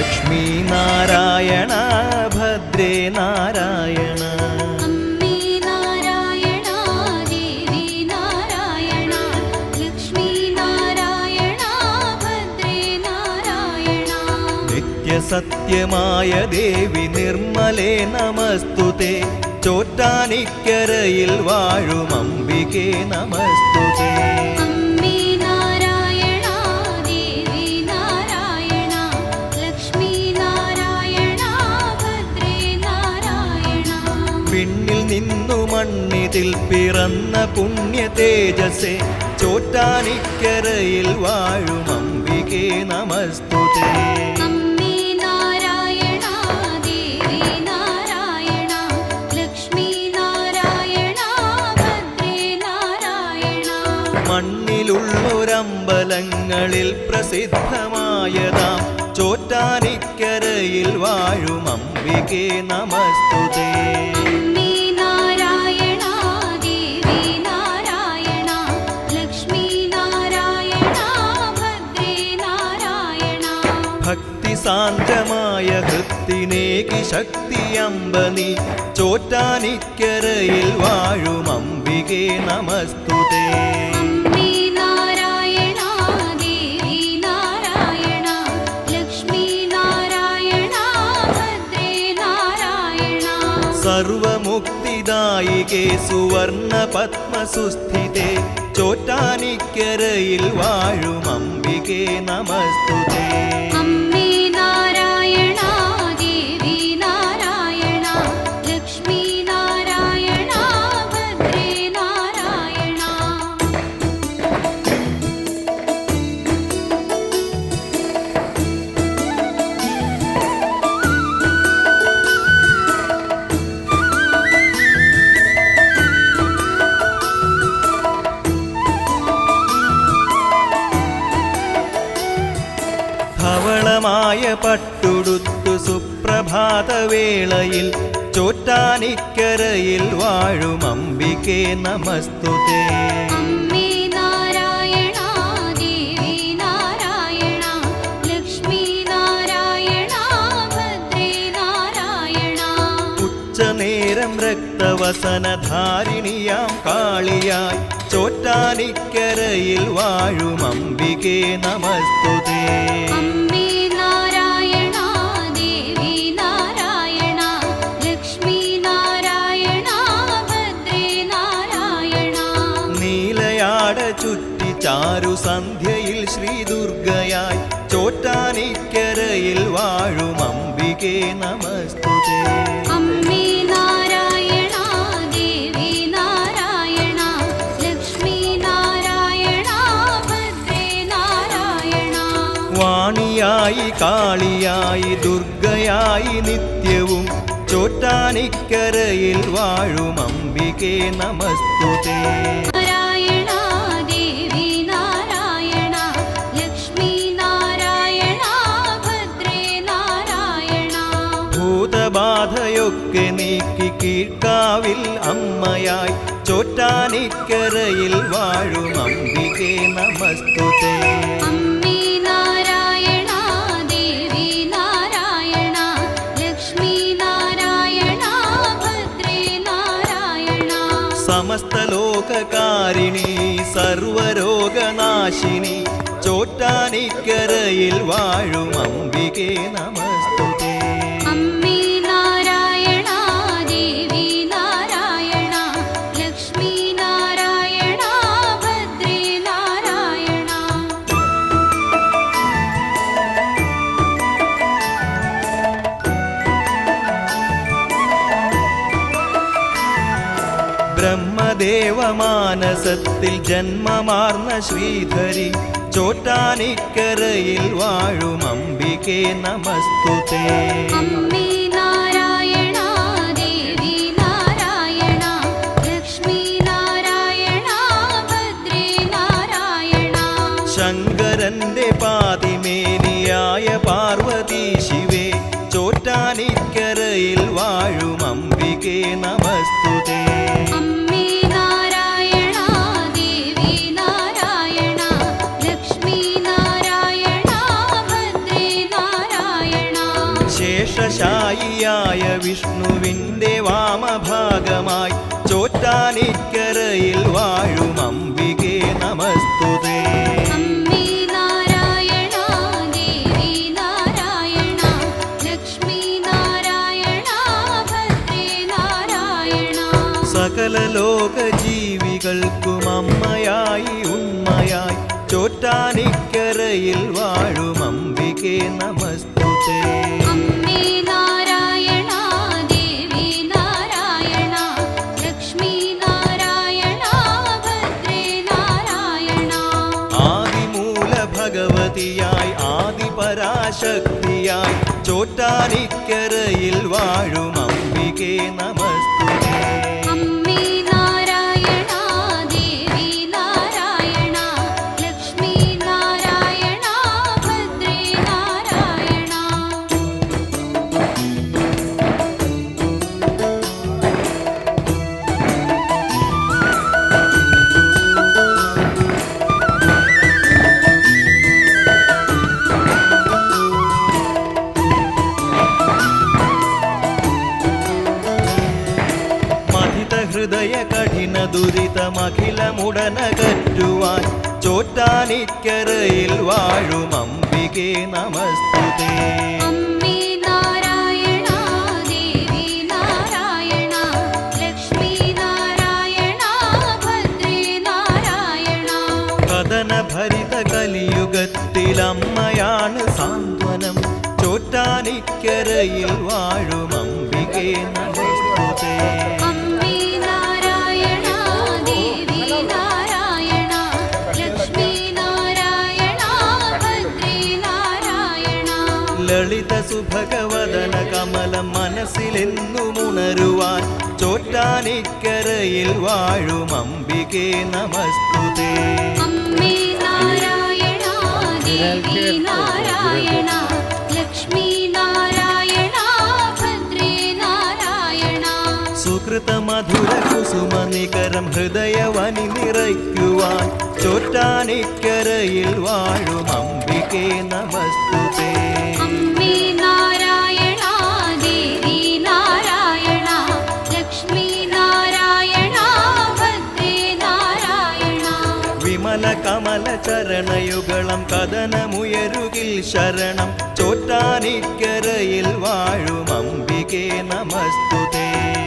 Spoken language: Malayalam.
ലക്ഷ്മി നാരായണ ഭദ്രേ നാരായണ. സത്യമായ ദേവി നിർമ്മലേ നമസ്തുതേ. ചോറ്റാനിക്കരയിൽ വാഴും അംബികേ നമസ്തുതേ. മണ്ണിതിൽ പിറന്ന പുണ്യ തേജസേ ചോറ്റാനിക്കരയിൽ വാഴും അംബികേ നമസ്തുതേ. മണ്ണിലുള്ളൊരമ്പലങ്ങളിൽ പ്രസിദ്ധമായതാം ചോറ്റാനിക്കരയിൽ വാഴും അംബികേ നമസ്തുതേ. സാന്ദ്രമായ ഹൃത്തിനേകി ശക്തി അമ്പനി ചോറ്റാനിക്കരയിൽ വാഴും അംബികേ നമസ്തുതേ. സർവമുക്തിദായികേ സുവർണ പത്മസുസ്ഥിതേ ചോറ്റാനിക്കരയിൽ വാഴും അംബികേ നമസ്തുതേ. പട്ടുടുത്തു സുപ്രഭാതവേളയിൽ ചോറ്റാനിക്കരയിൽ വാഴും അംബികേ നമസ്തുതേ. ഉച്ചനേരം രക്തവസനധാരിണിയാം കാളിയായി ചോറ്റാനിക്കരയിൽ വാഴും അംബികേ നമസ്തുതേ. ചാരു സന്ധ്യയിൽ ശ്രീ ദുർഗയായി ചോറ്റാനിക്കരയിൽ വാഴും അംബികേ നമസ്തുതേ. അമ്മേ നാരായണ ദേവി നാരായണ ലക്ഷ്മി നാരായണ ഭദ്രേ നാരായണ. വാണിയായി കാളിയായി ദുർഗയായി നിത്യവും ചോറ്റാനിക്കരയിൽ വാഴും അംബികേ നമസ്തുതേ. കീഴ്ക്കാവിൽ അമ്മയായി ചോറ്റാനിക്കരയിൽ വാഴും അംബികേ നമസ്തുതേ. അമ്മേ നാരായണ ദേവി നാരായണ ലക്ഷ്മി നാരായണ ഭദ്രേ നാരായണ. സമസ്ത ലോകകാരിണി സർവരോഗനാശിനി ചോറ്റാനിക്കരയിൽ വാഴും അംബികേ നമസ്തുതേ. ബ്രഹ്മദേവമാനസത്തിൽ ജന്മമാർന്ന ശ്രീധരി ചോറ്റാനിക്കരയിൽ വാഴും അംബികേ നമസ്തുതേ. ശങ്കരന്റെ പാതിമേനിയായ പാർവതി ശിവേ ചോറ്റാനിക്കരയിൽ വാഴും അംബികേ നമസ്തുതേ ശേഷശായിയായ വിഷ്ണുവിന്റെ വാമഭാഗമായി ചോറ്റാനിക്കരയിൽ വാഴും അംബികേ നമസ്തുതേ. സകല ലോക ജീവികൾക്കും അമ്മയായി ഉമ്മയായി ചോറ്റാനിക്കരയിൽ വാഴും അംബികേ നമസ്തുതേ. ഭഗവതിയായി ആദിപരാശക്തിയായി ചോറ്റാനിക്കരയിൽ വാഴും അംബികേ നമസ്തുതേ. ഹൃദയ കഠിന ദുരിതമഖിലമുടനകറ്റുവാൻ ചോറ്റാനിക്കരയിൽ വാഴും അംബികേ നമസ്തുതേ. ഭരിത കലിയുഗത്തിൽ അമ്മയാണ് സാന്ത്വനം. ചോറ്റാനിക്കരയിൽ വാഴും അംബികേ നമസ്തുതേ ലളിത സുഭഗവദന കമലം മനസ്സിലെന്നുമുണരുവാൻ ചോറ്റാനിക്കരയിൽ വാഴും അംബികേ നമസ്തുതേ. അമ്മേ നാരായണ ദേവി നാരായണ ലക്ഷ്മി നാരായണ ഭദ്രേ നാരായണ. സുഹൃത മധുര കുസുമ നികരം ഹൃദയവനി നിറയ്ക്കുവാൻ ചോറ്റാനിക്കരയിൽ വാഴും അംബികേ നമസ്തുതേ. കമല ചരണയുഗളം കഥനമുയരുകിൽ ശരണം. ചോറ്റാനിക്കരയിൽ വാഴും അംബികേ നമസ്തുതേ.